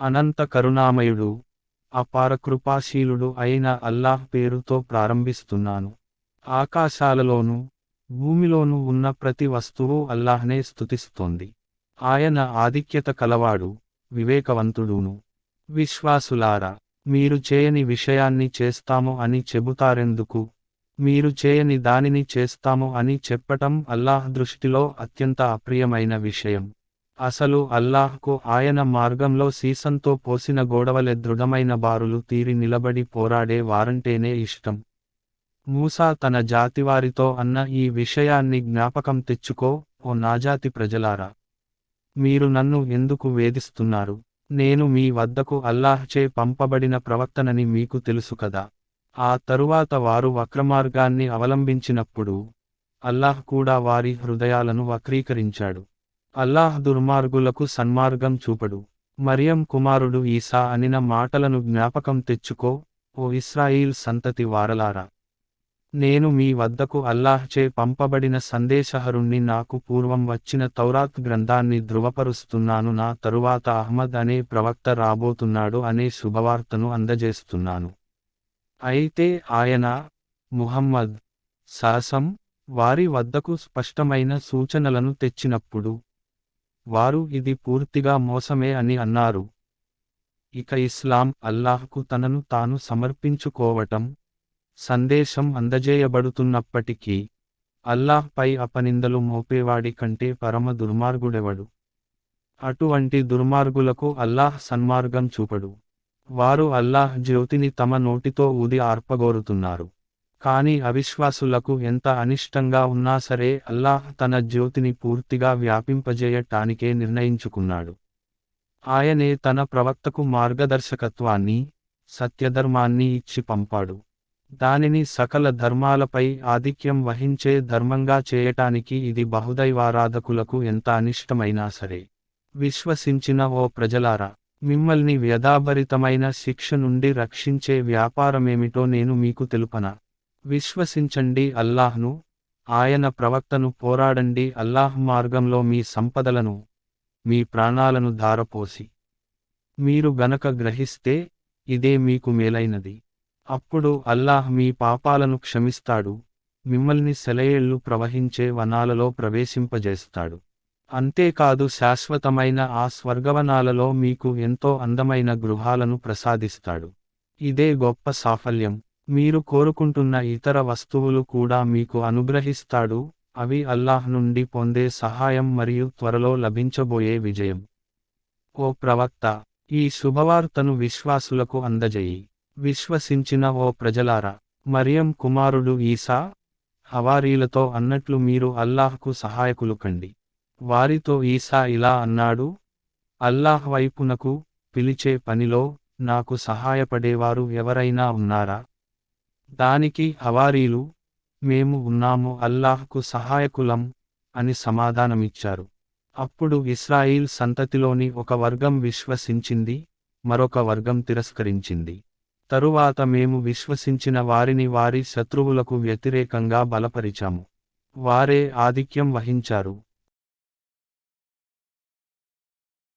అనంత కరుణామయుడు అపార కృపాశీలుడు అయిన అల్లాహ్ పేరుతో ప్రారంభిస్తున్నాను. ఆకాశాలలోనూ భూమిలోనూ ఉన్న ప్రతి వస్తువు అల్లాహ్నే స్తుతిస్తోంది. ఆయన ఆధిక్యత కలవాడు వివేకవంతుడును. విశ్వాసులారా మీరు చేయని విషయాన్ని చేస్తాము అని చెబుతారెందుకు? మీరు చేయని దానిని చేస్తాము అని చెప్పటం అల్లాహ్ దృష్టిలో అత్యంత అప్రియమైన విషయం. అసలు అల్లాహ్కు ఆయన మార్గంలో సీసంతో పోసిన గోడవలె దృఢమైన బారులు తీరి నిలబడి పోరాడే వారంటేనే ఇష్టం. మూసా తన జాతివారితో అన్న ఈ విషయాన్ని జ్ఞాపకం తెచ్చుకో ఓ నాజాతి ప్రజలారా. మీరు నన్ను ఎందుకు వేధిస్తున్నారు? నేను మీ వద్దకు అల్లాహ్చే పంపబడిన ప్రవక్తనని మీకు తెలుసు కదా. ఆ తరువాత వారు వక్రమార్గాన్ని అవలంబించినప్పుడు అల్లాహ్ కూడా వారి హృదయాలను వక్రీకరించాడు. అల్లాహ్ దుర్మార్గులకు సన్మార్గం చూపడు. మరియం కుమారుడు ఈసా అనిన మాటలను జ్ఞాపకం తెచ్చుకో ఓ ఇస్రాయిల్ సంతతి వారలారా. నేను మీ వద్దకు అల్లాహ్చే పంపబడిన సందేశహరుణ్ణి నాకు పూర్వం వచ్చిన తౌరాత్ గ్రంథాన్ని ధృవపరుస్తున్నాను నా తరువాత అహ్మద్ అనే ప్రవక్త రాబోతున్నాడు అనే శుభవార్తను అందజేస్తున్నాను. అయితే ఆయన ముహమ్మద్ సాసం వారి వద్దకు స్పష్టమైన సూచనలను తెచ్చినప్పుడు వారు ఇది పూర్తిగా మోసమే అని అన్నారు. ఇక ఇస్లాం అల్లాహ్కు తనను తాను సమర్పించుకోవటం సందేశం అందజేయబడుతున్నప్పటికీ అల్లాహ్పై అపనిందలు మోపేవాడి కంటే పరమ దుర్మార్గుడెవడు? అటువంటి దుర్మార్గులకు అల్లాహ్ సన్మార్గం చూపడు. వారు అల్లాహ్ జ్యోతిని తమ నోటితో ఊది ఆర్పగోరుతున్నారు. కాని అవిశ్వాసులకు ఎంత అనిష్టంగా ఉన్నా సరే అల్లాహ్ తన జ్యోతిని పూర్తిగా వ్యాపింపజేయటానికే నిర్ణయించుకున్నాడు. ఆయనే తన ప్రవక్తకు మార్గదర్శకత్వాన్ని సత్యధర్మాన్ని ఇచ్చి పంపాడు. దానిని సకల ధర్మాలపై ఆధిక్యం వహించే ధర్మంగా చేయటానికి ఇది బహుదైవారాధకులకు ఎంత అనిష్టమైనా సరే. విశ్వసించిన ఓ ప్రజలారా మిమ్మల్ని వ్యధాభరితమైన శిక్ష నుండి రక్షించే వ్యాపారమేమిటో నేను మీకు తెలుపనా? విశ్వసించండి అల్లాహ్ను ఆయన ప్రవక్తను పోరాడండి అల్లాహ్ మార్గంలో మీ సంపదలను మీ ప్రాణాలను ధారపోసి. మీరు గనక గ్రహిస్తే ఇదే మీకు మేలైనది. అప్పుడు అల్లాహ్ మీ పాపాలను క్షమిస్తాడు మిమ్మల్ని సెలయేళ్ళు ప్రవహించే వనాలలో ప్రవేశింపజేస్తాడు. అంతేకాదు శాశ్వతమైన ఆ స్వర్గవనాలలో మీకు ఎంతో అందమైన గృహాలను ప్రసాదిస్తాడు. ఇదే గొప్ప సాఫల్యం. మీరు కోరుకుంటున్న ఇతర వస్తువులు కూడా మీకు అనుగ్రహిస్తాడు అవి అల్లాహ్ నుండి పొందే సహాయం మరియు త్వరలో లభించబోయే విజయం. ఓ ప్రవక్త ఈ శుభవార్తను విశ్వాసులకు అందజేయి. విశ్వసించిన ఓ ప్రజలారా మరియం కుమారుడు ఈసా హవారీలతో అన్నట్లు మీరు అల్లాహ్కు సహాయకులు కండి. వారితో ఈసా ఇలా అన్నాడు అల్లాహ్ వైపునకు పిలిచే పనిలో నాకు సహాయపడేవారు ఎవరైనా ఉన్నారా? దానికి హవారీలు మేము ఉన్నాము అల్లాహ్కు సహాయకులం అని సమాధానమిచ్చారు. అప్పుడు ఇస్రాయిల్ సంతతిలోని ఒక వర్గం విశ్వసించింది మరొక వర్గం తిరస్కరించింది. తరువాత మేము విశ్వసించిన వారిని వారి శత్రువులకు వ్యతిరేకంగా బలపరిచాము. వారే ఆధిక్యం వహించారు.